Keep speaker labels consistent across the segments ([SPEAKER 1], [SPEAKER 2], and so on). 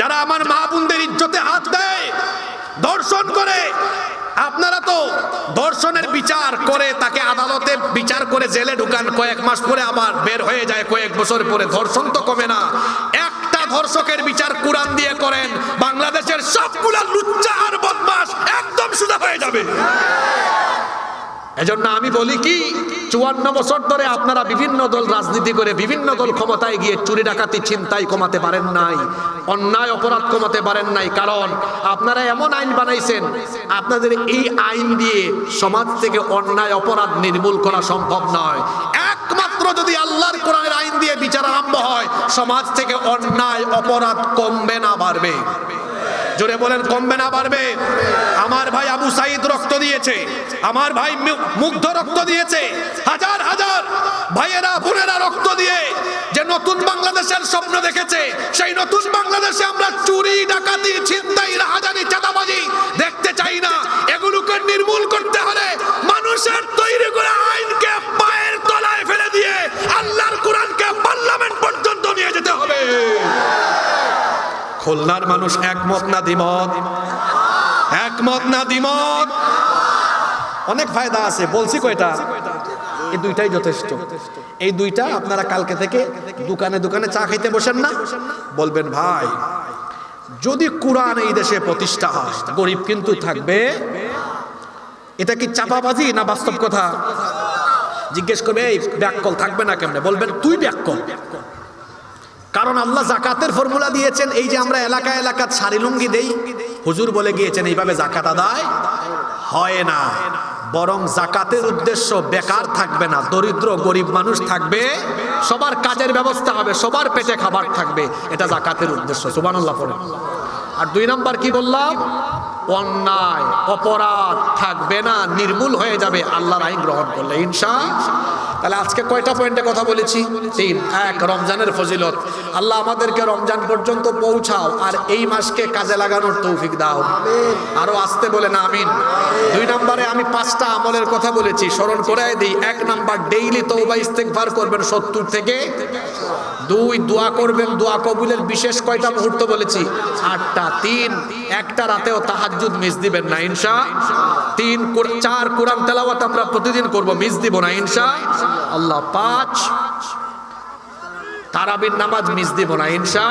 [SPEAKER 1] যারা আমার মা বোনদের ইজ্জতে হাত দেয়, দর্শন করে, আপনারা তো দর্শনের বিচার করে, তাকে আদালতে বিচার করে জেলে ঢুকান, কয়েক মাস পরে আবার বের হয়ে যায়, কয়েক বছর পরে। ধর্ষণ তো কমে না। একটা ধর্ষকের বিচার কোরআন দিয়ে করেন, বাংলাদেশের সবগুলা লুচ্চা আর বদমাস একদম সুদা হয়ে যাবে। এজন্য আমি বলি কি, চুয়ান্ন বছর ধরে আপনারা বিভিন্ন দল রাজনীতি করে বিভিন্ন দল ক্ষমতায় গিয়ে চুরি ডাকাতি ছিনতাই কমাতে পারেন নাই, অন্যায় অপরাধ কমাতে পারেন নাই। কারণ আপনারা এমন আইন বানাইছেন, আপনাদের এই আইন দিয়ে সমাজ থেকে অন্যায় অপরাধ নির্মূল করা সম্ভব নয়। একমাত্র যদি আল্লাহর কোরআনের আইন দিয়ে বিচার আরম্ভ হয়, সমাজ থেকে অন্যায় অপরাধ কমবে না, বাড়বে। জোরে বলেন, কমবে না, বাড়বে। আমার ভাই আবু সাইদ রক্ত দিয়েছে। আমার ভাই মুগ্ধ রক্ত দিয়েছে। হাজার হাজার ভাইয়েরা, বোনেরা রক্ত দিয়ে যে নতুন বাংলাদেশের স্বপ্ন দেখেছে, সেই নতুন বাংলাদেশে আমরা চুরি, ডাকাতি, ছিনতাই, রাহাজানি, চাঁদাবাজি দেখতে চাই না। এগুলোকে নির্মূল করতে হলে খুলনার মানুষ একমত না দ্বিমত? একমত না দ্বিমত? অনেক ফায়দা আছে, বলছি কয়টা? এই দুইটাই যথেষ্ট। এই দুইটা আপনারা কালকে থেকে দোকানে দোকানে চা খাইতে বসেন না। বলবেন, ভাই, যদি কোরআন এই দেশে প্রতিষ্ঠা হয়, গরিব কিন্তু থাকবে। এটা কি চাপাবাজি না বাস্তব কথা? জিজ্ঞেস করবে, এই ব্যাককল থাকবে না কেমনে? বলবেন, তুই ব্যাককল। কারণ আল্লাহ জাকাতের ফর্মুলা দিয়েছেন, এই যে আমরা এলাকা এলাকা শাড়ি লুঙ্গি দেই, হুজুর বলে গিয়েছেন, এইভাবে জাকাত আদায় হয় না। বরং জাকাতের উদ্দেশ্য বেকার থাকবে না, দরিদ্র গরিব মানুষ থাকবে, সবার কাজের ব্যবস্থা হবে, সবার পেটে খাবার থাকবে, এটা জাকাতের উদ্দেশ্য। সুবহানাল্লাহ পড়ে। আর দুই নাম্বার কি বললাম? অন্যায়, অপরাধ থাকবে না, নির্মূল হয়ে যাবে, আল্লাহর আইন গ্রহণ করলে। ইনশা তাহলে আজকে কয়টা পয়েন্টে কথা বলেছি? তিন। এক, রমজানের ফজিলত। আল্লাহ আমাদেরকে রমজান পর্যন্ত পৌঁছাও আর এই মাসকে কাজে লাগানোর তৌফিক দাও। আরও আসতে বলে না আমিন। দুই নম্বরে আমি পাঁচটা আমলের কথা বলেছি। স্মরণ করে দিই, এক নাম্বার ডেইলি তৌবা ইস্তেগফার করবেন সত্তর থেকে। দুই, দোয়া করবেন, দোয়া কবুলের বিশেষ কয়টা মুহূর্ত বলেছি? আটটা। তিন, একটা রাতেও তাহাজ্জুদ মিস দিবেন না, ইনশা। তিন চার, কোরআন তেলাওয়াত আমরা প্রতিদিন করব, মিস দিব না, ইনশা। আল্লাহ পাঁচ। তারাবির নামাজ মিস দিব না ইনশা।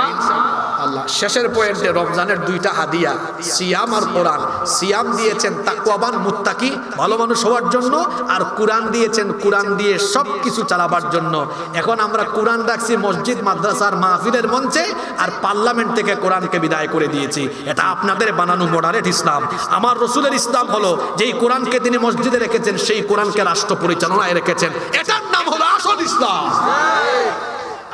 [SPEAKER 1] আল্লাহ শেষের পয়েন্টে রমজানের দুইটা হাদিয়া, সিয়াম আর কোরআন। সিয়াম দিয়েছেন তাকুয়াবান মুত্তাকি, ভালো মানুষ হওয়ার জন্য, আর কোরআন দিয়েছেন কোরআন দিয়ে সব কিছু চালাবার জন্য। এখন আমরা কোরআন রাখছি মসজিদ, মাদ্রাসার মাহফিলের মঞ্চে, আর পার্লামেন্ট থেকে কোরআনকে বিদায় করে দিয়েছি। এটা আপনাদের বানানো মডারেট ইসলাম। আমার রসুলের ইসলাম হলো, যেই কোরআনকে তিনি মসজিদে রেখেছেন, সেই কোরআনকে রাষ্ট্র পরিচালনায় রেখেছেন। এটার নাম হলো আসল ইসলাম।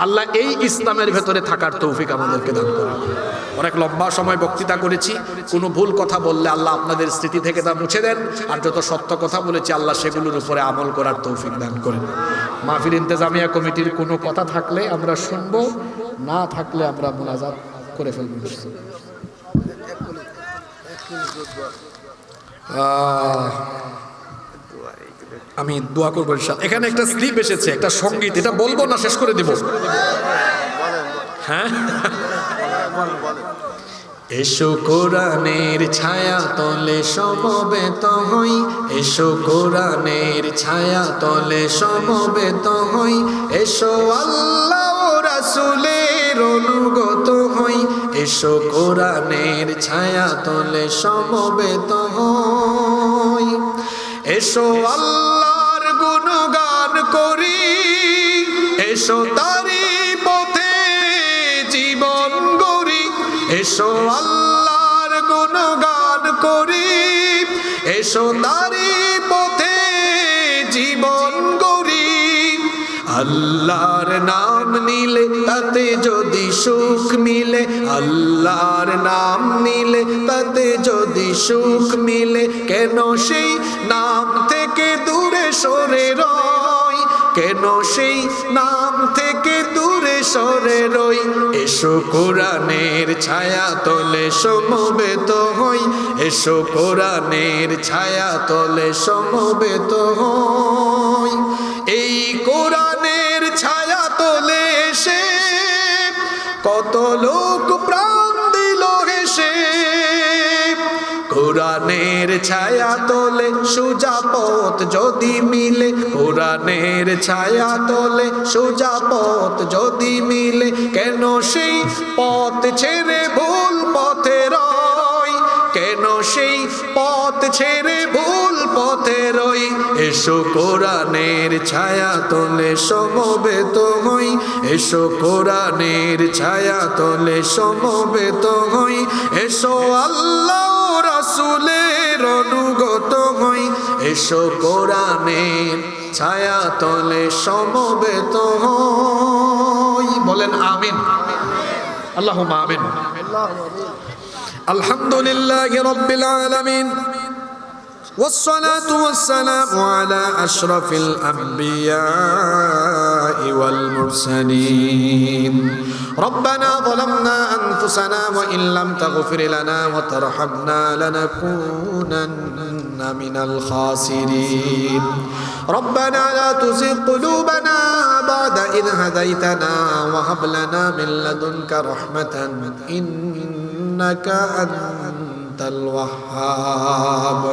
[SPEAKER 1] আল্লাহ এই ইসলামের ভেতরে থাকার তৌফিক আমাদেরকে দান করে অনেক লম্বা সময় বক্তৃতা করেছি কোনো ভুল কথা বললে আল্লাহ আপনাদের স্মৃতি থেকে তা মুছে দেন আর যত সত্য কথা বলেছি আল্লাহ সেগুলোর উপরে আমল করার তৌফিক দান করেন। মাহফিল ইন্তেজামিয়া কমিটির কোনো কথা থাকলে আমরা শুনব না থাকলে আমরা মোনাজাত করে ফেলব আহ, আমি দোয়া করব এখানে একটা স্লিপ এসেছে, একটা সংগীত, এটা বলব না, শেষ করে দিব? হ্যাঁ? এসো কোরআনের ছায়া তলে সমবেত হই, এসো কোরআনের ছায়া তলে সমবেত হই, এসো আল্লাহ রাসূলের অনুগত হই, এসো কোরআনের ছায়া তলে সমবেত হই। এসো আল্লাহর গুণগান করি। এসো তারি পথে জীবন গরি এসো আল্লাহর গুণগান করি। এসো তারি পথে আল্লাহর নাম নিলে তাতে যদি সুখ মিলে, আল্লাহর নাম নিলে তাতে যদি সুখ মিলে। কেন সেই নাম থেকে দূরে সরে রয় কেন সেই নাম থেকে দূরে সরে রই? এসো কোরআনের ছায়া তলে সমবেত হই। এসো কোরআনের ছায়া তলে সমবেত হই। কোরআনের ছায়া তোলে সুজা পথ যদি মিলে, কোরআনের ছায়া তোলে সুজা পথ যদি মিলে, কেন সেই পথ ছেড়ে ভুল পথে রয় কেন সেই পথ ছেড়ে ভুল পথে রই? এসো কোরআনের ছায়া তোলে, সমবেত হই। এসো কোরআনের ছায়া তোলে, সমবেত হই। এসো আল্লাহ এসো কোরআনের ছায়া তোলে সমবেত হই বলেন আমিন আল্লাহ আমিন الحمد لله رب العالمين والصلاة والسلام على أشرف الأنبياء والمرسلين ربنا ظلمنا أنفسنا وإن لم تغفر لنا وترحمنا لنكونن من الخاسرين. ربنا لا تزغ قلوبنا بعد إذ هديتنا وهب لنا من لدنك رحمة إنك أنت الوهاب.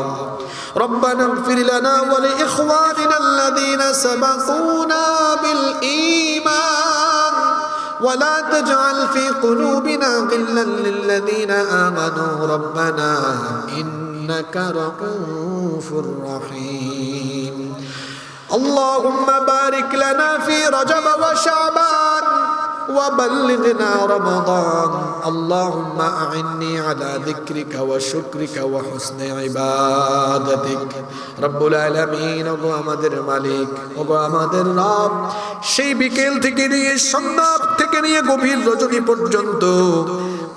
[SPEAKER 1] ربنا اغفر لنا ولإخواننا الذين سبقونا بالإيمان. ولا تجعل في قلوبنا غلا للذين آمنوا. ربنا إنك رؤوف رحيم اللهم بارك لنا في رجب وشعبان وبلغنا رمضان اللهم أعني على ذكرك وشكرك وحسن عبادتك رب العالمين ওগো আমাদের মালিক ওগো আমাদের রব সেই বিকেল থেকে নিয়ে সন্ধ্যা থেকে নিয়ে গভীর রজনী পর্যন্ত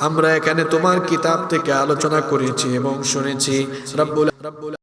[SPEAKER 1] আমরা এখানে তোমার কিতাব থেকে আলোচনা করেছি এবং শুনেছি। রব্বুল রব্বুল